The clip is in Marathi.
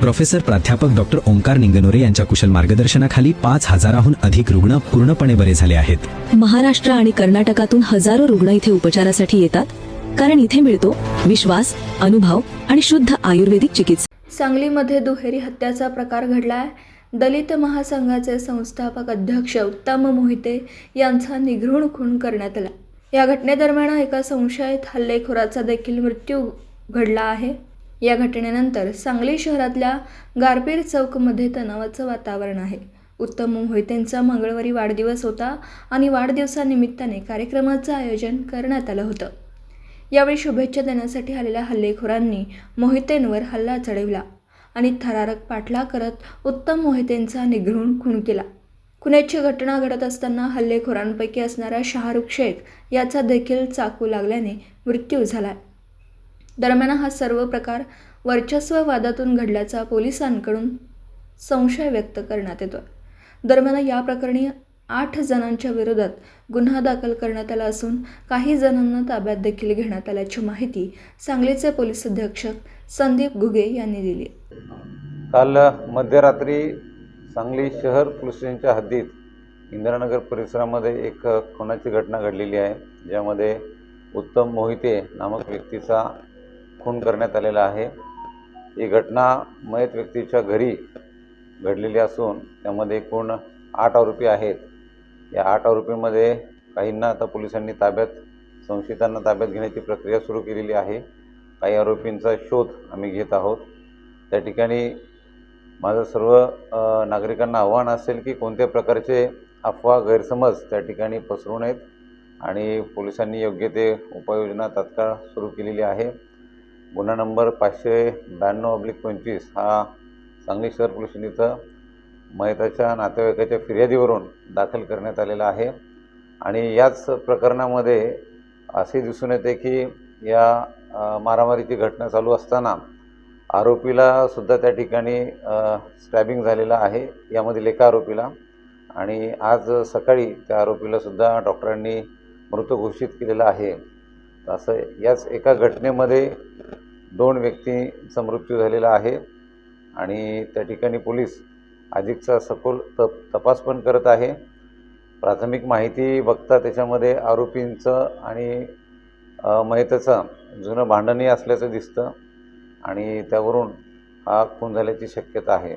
Professor प्राध्यापक डॉक्टर ओंकार निंगनोरे यांच्या कुशल मार्गदर्शनाखाली पाच हजाराहून अधिक रुग्ण पूर्णपणे बरे झाले आहेत. महाराष्ट्र आणि कर्नाटकातून हजारो रुग्ण इथे उपचारासाठी येतात. कारण इथे मिळतो विश्वास अनुभव आणि शुद्ध आयुर्वेदिक चिकित्सा. सांगलीमध्ये दुहेरी हत्याचा प्रकार घडलाय. दलित महासंघाचे संस्थापक अध्यक्ष उत्तम मोहिते यांचा निघृण खून करण्यात आला. या घटनेदरम्यान एका संशयित हल्लेखोराचा देखील मृत्यू घडला आहे. या घटनेनंतर सांगली शहरातल्या गारपीर चौकमध्ये तणावाचं वातावरण आहे. उत्तम मोहितेंचा मंगळवारी वाढदिवस होता आणि वाढदिवसानिमित्ताने कार्यक्रमाचं आयोजन करण्यात आलं होतं. यावेळी शुभेच्छा देण्यासाठी आलेल्या हल्लेखोरांनी मोहितेंवर हल्ला चढवला आणि थरारक पाठला करत उत्तम मोहितेंचा निघृण खून केला. खुनाची घटना घडत असताना हल्लेखोरांपैकी असणारा शाहरुख शेख याचा देखील चाकू लागल्याने मृत्यू झाला दरम्यान हा सर्व प्रकार वर्चस्ववादातून घडल्याचा पोलिसांकडून संशय व्यक्त करण्यात येतो दरम्यान या प्रकरणी आठ जणांच्या विरोधात गुन्हा दाखल करण्यात आला असून काही जणांना ताब्यात देखील घेण्यात आल्याची माहिती सांगलीचे पोलीस अधीक्षक संदीप घुगे यांनी दिली. काल मध्यरात्री सांगली शहर पोलीस स्टेशनच्या हद्दीत इंदिरानगर परिसरामध्ये एक खुनाची घटना घडलेली आहे ज्यामध्ये उत्तम मोहिते नामक व्यक्तीचा खून करण्यात आलेला आहे. ही घटना मयत व्यक्तीच्या घरी घडलेली असून त्यामध्ये एकूण आठ आरोपी आहेत. या आठ आरोपीमध्ये काहींना आता पोलिसांनी ताब्यात संशयितांना ताब्यात घेण्याची प्रक्रिया सुरू केलेली आहे. काही आरोपींचा शोध आम्ही घेत आहोत. त्या ठिकाणी माझं सर्व नागरिकांना आव्हान असेल की कोणत्या प्रकारचे अफवा गैरसमज त्या ठिकाणी पसरू नयेत आणि पोलिसांनी योग्य ते उपाययोजना तात्काळ सुरू केलेली आहे. गुन्हा नंबर पाचशे ब्याण्णव अब्लिक पंचवीस हा सांगली शहर पोलीस इथं मयताच्या नातेवाईकाच्या फिर्यादीवरून दाखल करण्यात आलेला आहे. आणि याच प्रकरणामध्ये असे दिसून येते की या मारामारीची घटना चालू असताना आरोपीला सुद्धा त्या ठिकाणी स्टॅबिंग झालेलं आहे. यामधील एका आरोपीला आणि आज सकाळी त्या आरोपीला सुद्धा डॉक्टरांनी मृत घोषित केलेलं आहे. असं याच एका घटनेमध्ये दोन व्यक्तींचा मृत्यू झालेला आहे आणि त्या ठिकाणी पोलीस अधिकचा सखोल तप तपास पण करत आहे. प्राथमिक माहिती बघता त्याच्यामध्ये आरोपींचं आणि अ, जुनं भांडणही असल्याचं दिसतं आणि त्यावरून हा खून झाल्याची शक्यता आहे.